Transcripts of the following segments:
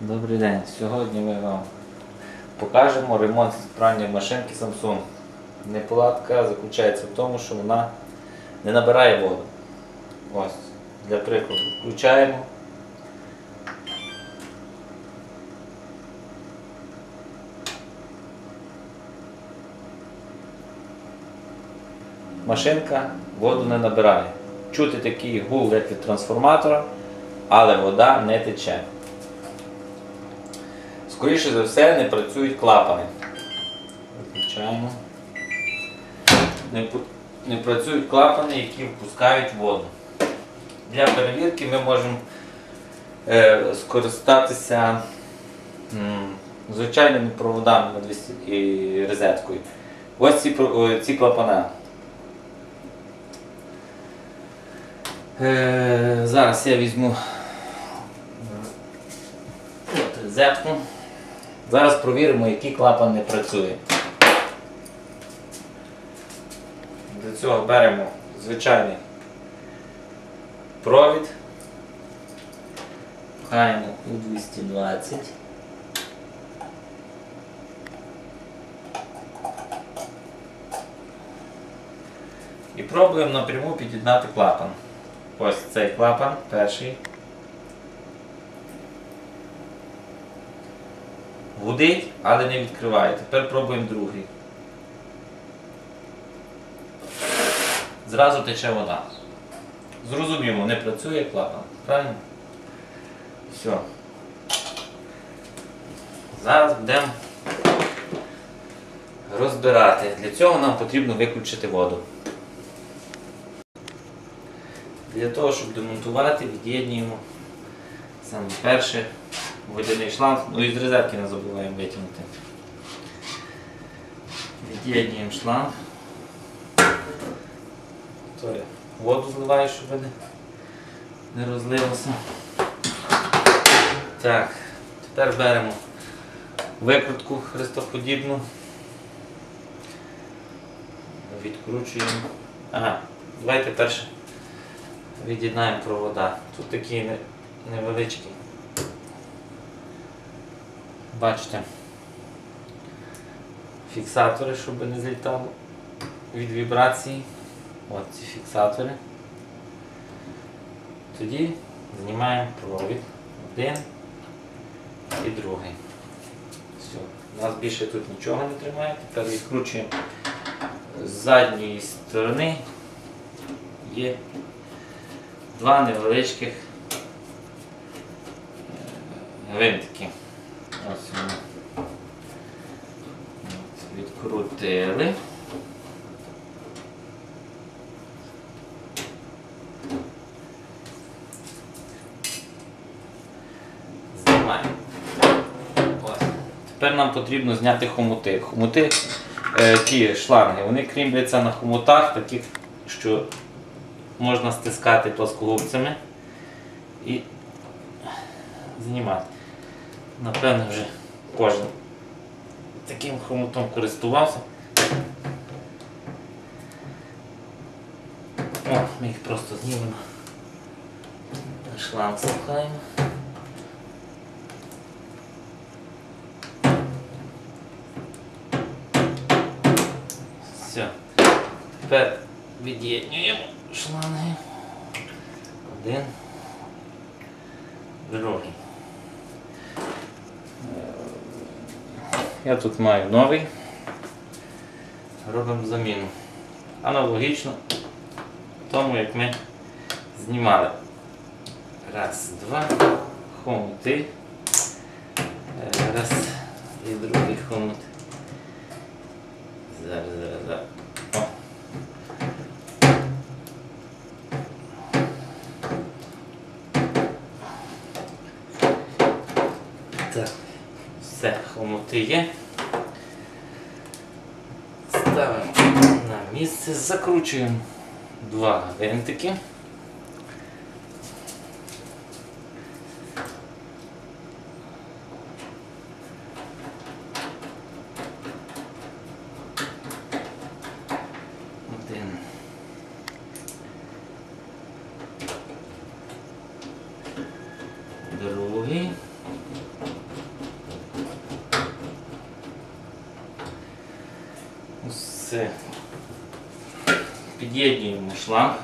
Добрий день. Сьогодні ми вам покажемо ремонт пральної машинки Samsung. Неполадка заключається в тому, що вона не набирає воду. Ось, для прикладу, включаємо. Машинка воду не набирає. Чути такий гул, як від трансформатора, але вода не тече. Скоріше за все не працюють клапани. Виключаємо. Не, не працюють клапани, які впускають воду. Для перевірки ми можемо е, скористатися м, звичайними проводами на 200 і розеткою. Ось ці, ці клапана. Е, зараз я візьму е, розетку. Зараз провіримо, який клапан не працює. Для цього беремо звичайний провід, пхаємо у 220. І пробуємо напряму під'єднати клапан. Ось цей клапан, перший. Гудить, але не відкриває. Тепер пробуємо другий. Зразу тече вода. Зрозуміло, не працює клапан. Правильно? Все. Зараз будемо розбирати. Для цього нам потрібно виключити воду. Для того, щоб демонтувати, від'єднуємо саме перше водяний шланг, ну і з розетки не забуваємо витягнути. Від'єднуємо шланг. То воду зливаю, щоб не, розлилося. Так, тепер беремо викрутку хрестоподібну. Відкручуємо. Ага, давайте перше від'єднаємо провода. Тут такі не- невеличкі. Бачите, фіксатори, щоб не злітало від вібрації. От ці фіксатори. Тоді знімаємо провід один і другий. Все. У нас більше тут нічого не тримає. Тепер відкручуємо з задньої сторони. Є два невеличких е, гвинтики. Вони. От, Відкрутили. Знімаємо. Тепер нам потрібно зняти хомути. Хомути, е, ті шланги, вони кріпляться на хомутах, таких, що можна стискати плоскогубцями і знімати. Напевно, вже кожен таким хомутом користувався. О, ми їх просто знімемо. Шланг слухаємо. Все. Тепер від'єднуємо шланги. Один. Другий. Я тут маю новий. Робимо заміну. Аналогічно тому, як ми знімали. Раз, два, хомути. Е, Раз і другий хомут. Зараз, зараз, зараз. Так, все, хомути. Ставимо на місце, закручуємо два гвинтики. Другий. Все. Під'єднуємо шланг.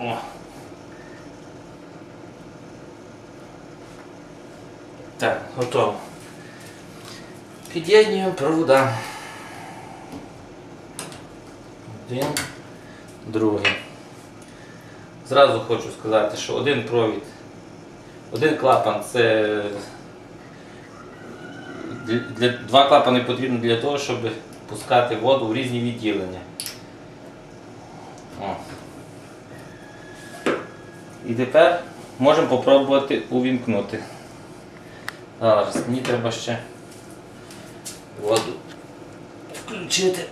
О. Так, готово. Під'єднуємо провода. Один, другий. Зразу хочу сказати, що один провід, один клапан це для, два клапани потрібно для того, щоб пускати воду в різні відділення. О. І тепер можемо попробувати увімкнути. Зараз мені треба ще воду включити.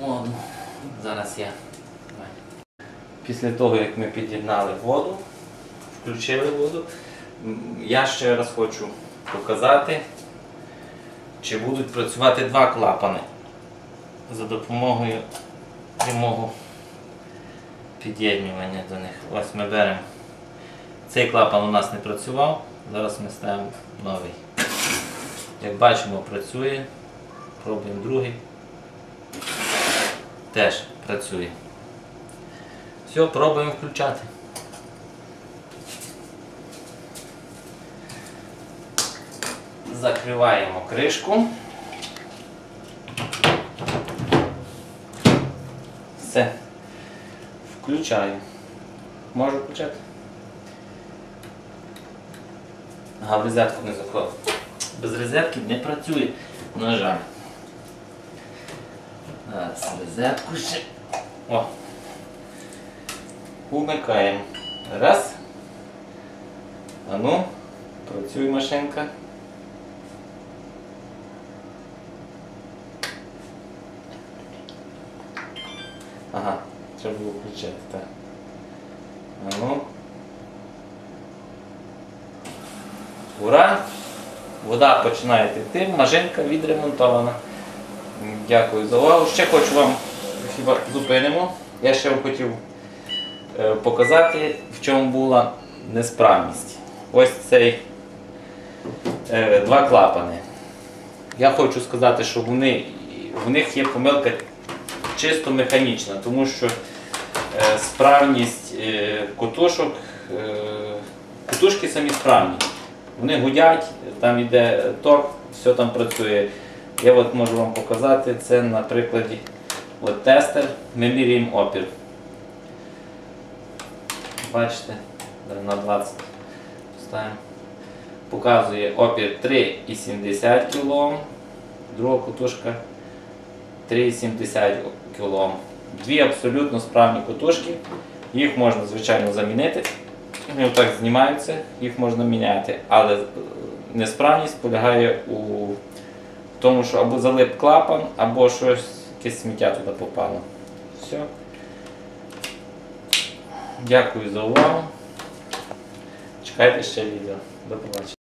Воду. Зараз я. Після того, як ми під'єднали воду, включили воду, я ще раз хочу показати, чи будуть працювати два клапани за допомогою прямого під'єднування до них. Ось ми беремо. Цей клапан у нас не працював, зараз ми ставимо новий. Як бачимо, працює. Пробуємо другий. Теж працює. Все, пробуємо включати. Закриваємо кришку. Все. Включаю. Можу включати? Ага, в розетку не заходить. Без розетки не працює, на жаль. Зараз ще. О. Умикаємо. Раз. А ну, працює машинка. Ага, треба було включати, так. А ну. Ура! Вода починає текти, машинка відремонтована. Дякую за увагу. Ще хочу вам хіба зупинимо. Я ще вам хотів е, показати, в чому була несправність. Ось цей е, два клапани. Я хочу сказати, що вони, в них є помилка чисто механічна, тому що е, справність котушок, котушки самі справні. Вони гудять, там йде ток, все там працює. Я от можу вам показати це на прикладі от тестер, ми міряємо опір. Бачите, на 20 ставимо. Показує опір 3,70 кОм, друга кутушка 3,70 кОм. Дві абсолютно справні кутушки. Їх можна, звичайно, замінити. Вони отак знімаються, їх можна міняти, але е, несправність полягає у тому, що або залип клапан, або щось, якесь сміття туди попало. Все. Дякую за увагу. Чекайте ще відео. До побачення.